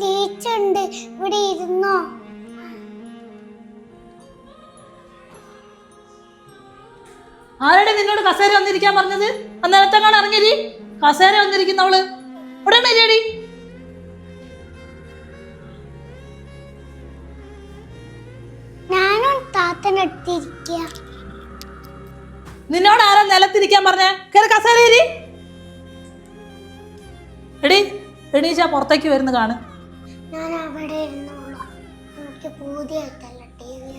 വെളിച്ചുണ്ട് ഇവിടെ ഇരുന്നോ? ആരുടെ നിന്നോട് കസേര വന്നിരിക്കാൻ പറഞ്ഞത്? അന്നേരത്തെ കാണാൻ ഇറങ്ങിയടി. കസേര വന്നിരിക്കുന്നവൾ ഇവിടെ ഇരിയടി. ഞാനും താത്തനടുത്തിരിക്കുക നിന്നോട് ആരാ നിലത്തിരിക്കാൻ പറഞ്ഞേ? കേറി കസേര എടി എണീച്ച പുറത്തേക്ക് വരുന്ന കാണ്. ഞാൻ അവിടെ ഇരുന്നോളൂ. എനിക്ക് പൂതിയായിട്ടല്ല ടി വി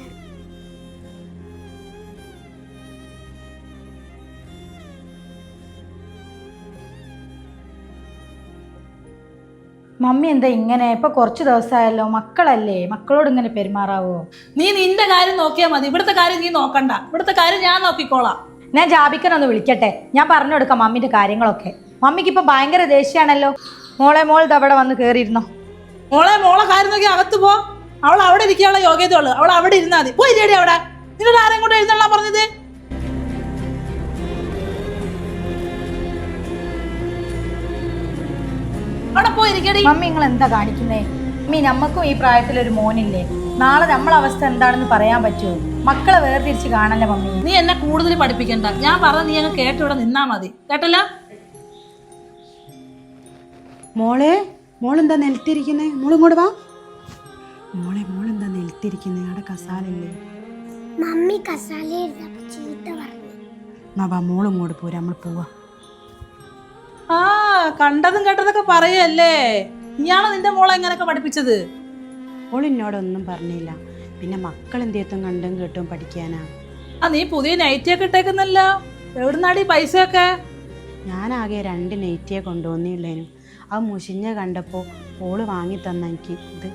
മമ്മി എന്താ ഇങ്ങനെ? ഇപ്പൊ കുറച്ച് ദിവസമായല്ലോ മക്കളല്ലേ? മക്കളോട് ഇങ്ങനെ പെരുമാറാവോ? നീ നിന്റെ കാര്യം നോക്കിയാൽ മതി. ഇവിടുത്തെ കാര്യം നീ നോക്കണ്ട. ഇവിടുത്തെ കാര്യം ഞാൻ നോക്കിക്കോളാം. ഞാൻ ജാബിക്കനൊന്ന് വിളിക്കട്ടെ. ഞാൻ പറഞ്ഞു കൊടുക്കാം മമ്മിന്റെ കാര്യങ്ങളൊക്കെ. മമ്മിക്ക് ഇപ്പൊ ഭയങ്കര ദേഷ്യാണല്ലോ. മോളെ മോൾ അവിടെ വന്ന് കേറിയിരുന്നോ? മോളെ മോളെ കാര്യം നോക്കി അകത്ത് പോ. അവൾ അവിടെ ഇരിക്കാനുള്ള യോഗ്യത ഉള്ളു അവൾ അവിടെ ഇരുന്നാ മതി. പോയി ചേടി അവിടെ. നിന്നോട് ആരെയും കൊണ്ട് എഴുന്നള്ളാൻ പറഞ്ഞത്? അവിടെ പോയിരിക്കടി മമ്മി നിങ്ങൾ എന്താ കാണിക്കുന്നേ? മമ്മി നമ്മക്കും ഈ പ്രായത്തിൽ പ്രായത്തിലൊരു മോനില്ലേ? നാളെ നമ്മളെ അവസ്ഥ എന്താണെന്ന് പറയാൻ പറ്റുമോ? മക്കളെ വേർതിരിച്ച് കാണല്ലേ മമ്മി? നീ എന്നെ കൂടുതൽ പഠിപ്പിക്കണ്ട. ഞാൻ പറഞ്ഞ നീ അങ്ങ് കേട്ടിവിടെ നിന്നാ മതി. കേട്ടല്ലോ? മോളെ മോളെന്താ നിലത്തിരിക്കുന്നത് മോളും കൂടെ വാ. മോളെ മോളെന്താ നിലത്തിരിക്കുന്നത് അവിടെ കസാലല്ലേ മമ്മി കസാല ചീത്ത പറഞ്ഞു. പോരാ. നമ്മൾ പോവാ. ആ കണ്ടതും കേട്ടതൊക്കെ പറയല്ലേ? ഇയാളോ നിന്റെ മോളെ എങ്ങനെയൊക്കെ പഠിപ്പിച്ചത്? മോൾ എന്നോടൊന്നും പറഞ്ഞില്ല. പിന്നെ മക്കൾ എന്തേത്തും കണ്ടും കേട്ടും പഠിക്കാനാ. ആ നീ പുതിയ നൈറ്റി ഒക്കെ ഇട്ടേക്കുന്നല്ലോ. എവിടുന്നാടി പൈസയൊക്കെ? ഞാനാകെ രണ്ട് നെയ്റ്റിയെ കൊണ്ടുവന്നില്ലേനു. അത് മുഷിഞ്ഞ കണ്ടപ്പോൾ ഓൾ വാങ്ങി തന്ന എനിക്ക് ഇത്.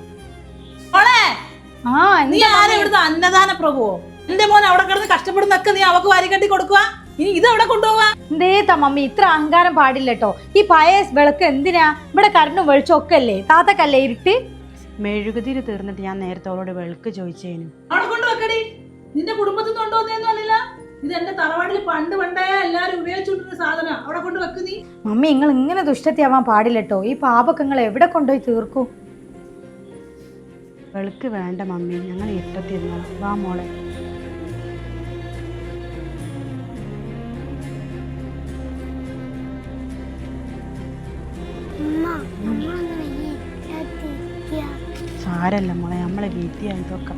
ആ നീ ആരും ഇവിടുത്തെ അന്നദാന പ്രഭുവോ? എന്റെ മോൻ അവിടെ കിടന്ന് കഷ്ടപ്പെടുന്നൊക്കെ നീ അവക്ക് വാരി കെട്ടി കൊടുക്കുക ഇനി ഇത് അവിടെ കൊണ്ടുപോവാ? എന്തേത്താ മമ്മി ഇത്ര അഹങ്കാരം പാടില്ല കേട്ടോ ഈ പഴയ വിളക്ക് എന്തിനാ? ഇവിടെ കരണ്ടും വെളിച്ചം ഒക്കെ അല്ലേ? താത്തക്കല്ലേ ഇരുട്ട്? മെഴുകുതിരി തീർന്നിട്ട് ഞാൻ നേരത്തെ അവളോട് വെളുക്ക് ചോദിച്ചേനു. അവിടെ കൊണ്ട് വെക്കടി. നിന്റെ കുടുംബത്തിൽ നിന്ന് കൊണ്ടുവന്നേന്നും അല്ലല്ല. ഇത് എന്റെ തറവാടിൽ പണ്ട് പണ്ടേ എല്ലാരും ഉപയോഗിച്ചുകൊണ്ടിരുന്ന സാധനം അവിടെ കൊണ്ട് വെക്ക് നീ. മമ്മി നിങ്ങൾ ഇങ്ങനെ ദുഷ്ടത്തിയാവാൻ പാടില്ല കേട്ടോ ഈ പാപൊക്കെ നിങ്ങൾ എവിടെ കൊണ്ടുപോയി തീർക്കും? വെളുക്ക് വേണ്ട മമ്മി ഞങ്ങൾ ഇട്ടത്തിരുന്നോളാം വാ മോളെ. സാരല്ല മോളെ നമ്മളെ വീട്ടിയായതൊക്കെ